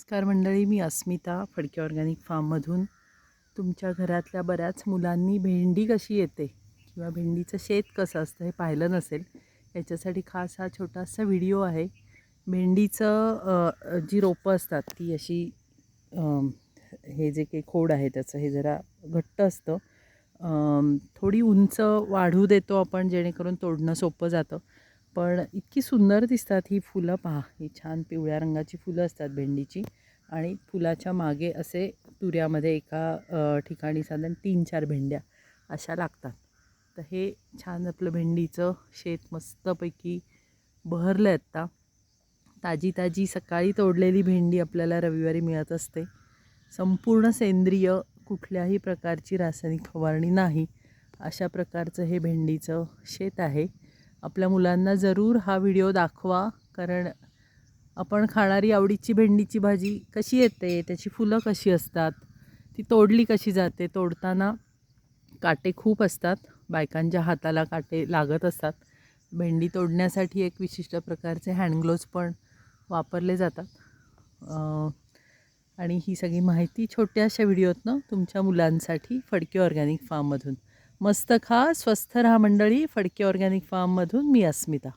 नमस्कार मंडळी मी अस्मिता फडके ऑर्गॅनिक फार्ममधून. तुमच्या घरातल्या बऱ्याच मुलांनी भेंडी कशी येते किंवा भेंडीचं शेत कसं असतं हे पाहिलं नसेल याच्यासाठी खास हा छोटासा व्हिडिओ आहे. भेंडीचं जी रोपं असतात ती अशी हे जे काही खोड आहे त्याचं हे जरा घट्ट असतं. थोडी उंच वाढू देतो आपण जेणेकरून तोडणं सोपं जातं. पण इतकी सुंदर दिसतात ही फुलं. पहा ही छान पिवळ्या रंगाची फुलं असतात भेंडीची. आणि फुलाच्या मागे असे तुऱ्यामध्ये एका ठिकाणी साधारण तीन चार भेंड्या अशा लागतात. तर हे छान आपलं भेंडीचं शेत मस्तपैकी बहरलं आहे आत्ता. ताजी ताजी सकाळी तोडलेली भेंडी आपल्याला रविवारी मिळत असते. संपूर्ण सेंद्रिय कुठल्याही प्रकारची रासायनिक फवारणी नाही. अशा प्रकारचं हे भेंडीचं शेत आहे. आपल्या मुलांना जरूर हा व्हिडिओ दाखवा कारण आपण खाणारी आवडीची भेंडीची भाजी कशी येते त्याची फुलं कशी असतात ती तोडली कशी जाते तोडताना काटे खूप असतात बायकांच्या हाताला काटे लागत असतात. भेंडी तोडण्यासाठी एक विशिष्ट प्रकारचे हँडग्लोव्ज पण वापरले जातात. आणि ही सगळी माहिती छोट्याशा व्हिडिओतनं तुमच्या मुलांसाठी फडके ऑर्गॅनिक फार्ममधून. मस्त खा स्वस्थ राहा मंडळी. फडके ऑर्गॅनिक फार्ममधून मी अस्मिता.